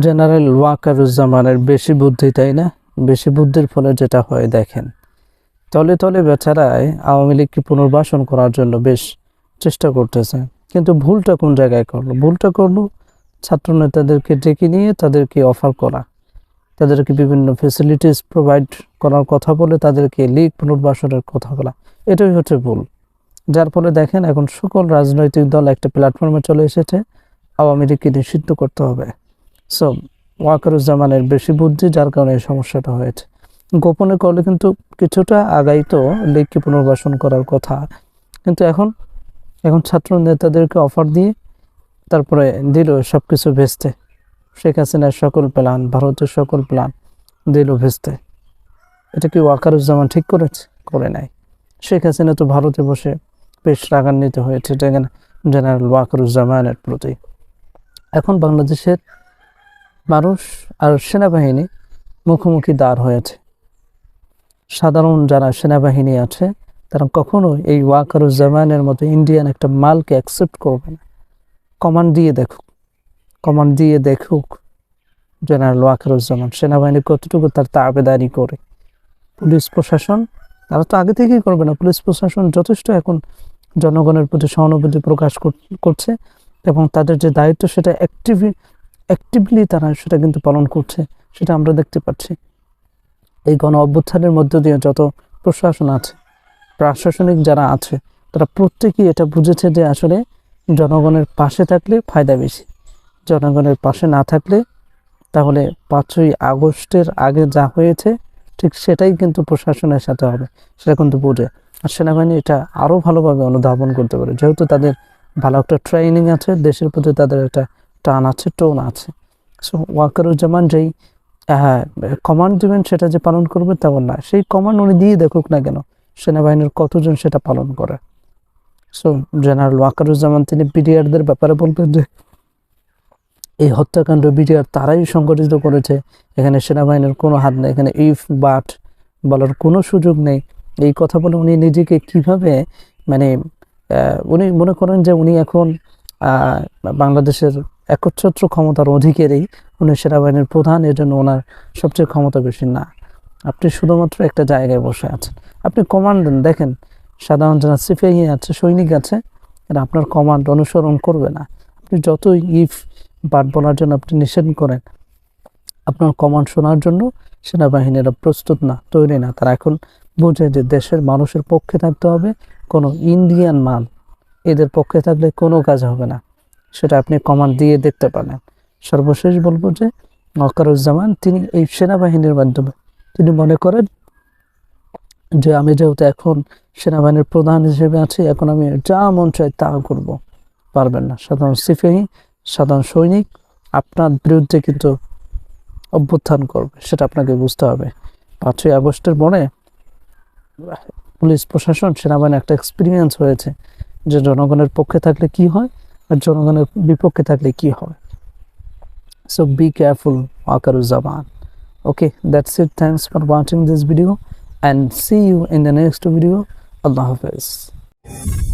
General ওয়াকারুজ্জামানের বেশি বুদ্ধি, তাই না? বেশি বুদ্ধির ফলে যেটা হয়, দেখেন। তলে তলে বেচারায় আওয়ামী লীগকে পুনর্বাসন করার জন্য বেশ চেষ্টা করতেছে। কিন্তু ভুলটা কোন জায়গায় করল? ভুলটা করল ছাত্র নেতাদেরকে ডেকে নিয়ে তাদেরকে অফার করা। তাদেরকে বিভিন্ন ফেসিলিটিস প্রোভাইড করার কথা বলে তাদেরকে লীগ পুনর্বাসনের কথা বলা। এটাই হচ্ছে ভুল। যার ফলে দেখেন, এখন সকল রাজনৈতিক দল একটা প্ল্যাটফর্মে চলে এসেছে। আওয়ামী লীগকে নিষিদ্ধ করতে হবে। সো ওয়াকারুজ্জামানের বেশি বুদ্ধি যার কারণে এই সমস্যাটা হয়েছে। গোপনে করলে কিন্তু কিছুটা আগাইতো লীগকে পুনর্বাসন করার কথা। কিন্তু এখন এখন ছাত্র নেতাদেরকে অফার দিয়ে তারপরে দিল সব কিছু ভেস্তে। শেখ হাসিনার সকল প্ল্যান ভারতের সকল প্ল্যান দিল ভেস্তে। এটা কি ওয়াকারুজ্জামান ঠিক করেছে? করে নাই। শেখ হাসিনা তো ভারতে বসে বেশ রাগান্বিত হয়েছে জেনারেল ওয়াকারুজ্জামানের প্রতি। এখন বাংলাদেশের মানুষ আর সেনাবাহিনী মুখোমুখি দাঁড় হয়েছে। সাধারণ যারা সেনাবাহিনী আছে, তারা কখনো এই ওয়াকারুজ্জামানের মতো ইন্ডিয়ান একটা মালকে অ্যাকসেপ্ট করবে না। কমান্ড দিয়ে দেখুক কমান্ড দিয়ে দেখুক জেনারেল ওয়াকারুজ্জামান সেনাবাহিনী কতটুকু তার তাবেদারি করে। পুলিশ প্রশাসন, তারা তো আগে থেকেই করবে না। পুলিশ প্রশাসন যথেষ্ট এখন জনগণের প্রতি সহানুভূতি প্রকাশ কর- করছে এবং তাদের যে দায়িত্ব সেটা অ্যাক্টিভলি অ্যাক্টিভলি তারা সেটা কিন্তু পালন করছে, সেটা আমরা দেখতে পাচ্ছি। এই গণ অভ্যুত্থানের মধ্য দিয়ে যত প্রশাসন আছে, প্রশাসনিক যারা আছে, তারা প্রত্যেকেই এটা বুঝেছে যে আসলে জনগণের পাশে থাকলে ফায়দা বেশি, জনগণের পাশে না থাকলে তাহলে পাঁচই আগস্টের আগে যা হয়েছে, ঠিক সেটাই কিন্তু প্রশাসনের সাথে হবে, সেটা কিন্তু বোঝে। আর সেনাবাহিনী এটা আরও ভালোভাবে অনুধাবন করতে পারে, যেহেতু তাদের ভালো একটা ট্রেনিং আছে, দেশের প্রতি তাদের একটা টান আছে, টোন আছে। সো ওয়াকারুজ্জামান যেই হ্যাঁ কমান্ড দিবেন সেটা যে পালন করবে তেমন না। সেই কমান্ড উনি দিয়ে দেখুক না কেন, সেনাবাহিনীর কতজন সেটা পালন করে। সো জেনারেল ওয়াকারুজ্জামান তিনি বিডিআরদের ব্যাপারে বলবেন যে, এই হত্যাকাণ্ড বিডিআর তারাই সংগঠিত করেছে, এখানে সেনাবাহিনীর কোনো হাত নেই, এখানে ইফ, বাট বলার কোনো সুযোগ নেই। এই কথা বলে উনি নিজেকে কীভাবে মানে উনি মনে করেন যে উনি এখন বাংলাদেশের একচ্ছত্র ক্ষমতার অধিকারী উনি সেনাবাহিনীর প্রধান, এর জন্য ওনার সবচেয়ে ক্ষমতা বেশি না। আপনি শুধুমাত্র একটা জায়গায় বসে আছেন। আপনি কমান্ড দেখেন, সাধারণ যারা সিপিআই আছে, সৈনিক আছে, এরা আপনার কমান্ড অনুসরণ করবে না। আপনি যতই ইফ বাট বলার জন্য আপনি নিষেধ করেন, আপনার কমান্ড শোনার জন্য সেনাবাহিনীরা প্রস্তুত না, তৈরি না। তারা এখন বোঝে যে দেশের মানুষের পক্ষে থাকতে হবে, কোনো ইন্ডিয়ান মাল এদের পক্ষে থাকলে কোনো কাজ হবে না। সেটা আপনি কমান্ড দিয়ে দেখতে পারেন। সর্বশেষ বলব যে মকারুজ্জামান তিনি এই সেনাবাহিনীর মাধ্যমে তিনি মনে করেন যে আমি যেহেতু এখন সেনাবাহিনীর প্রধান হিসেবে আছি, এখন আমি যা মন চাই তা করব। পারবেন না। সাধারণ সিপাহী সাধারণ সৈনিক আপনার বিরুদ্ধে কিন্তু অভ্যুত্থান করবে, সেটা আপনাকে বুঝতে হবে। পাঁচই আগস্টের পরে পুলিশ প্রশাসন সেনাবাহিনী একটা এক্সপিরিয়েন্স হয়েছে যে জনগণের পক্ষে থাকলে কি হয়? আর জনগণের বিপক্ষে থাকলে কি হয় so be careful Wakeruzzaman okay that's it thanks for watching this video and see you in the next video allah hafiz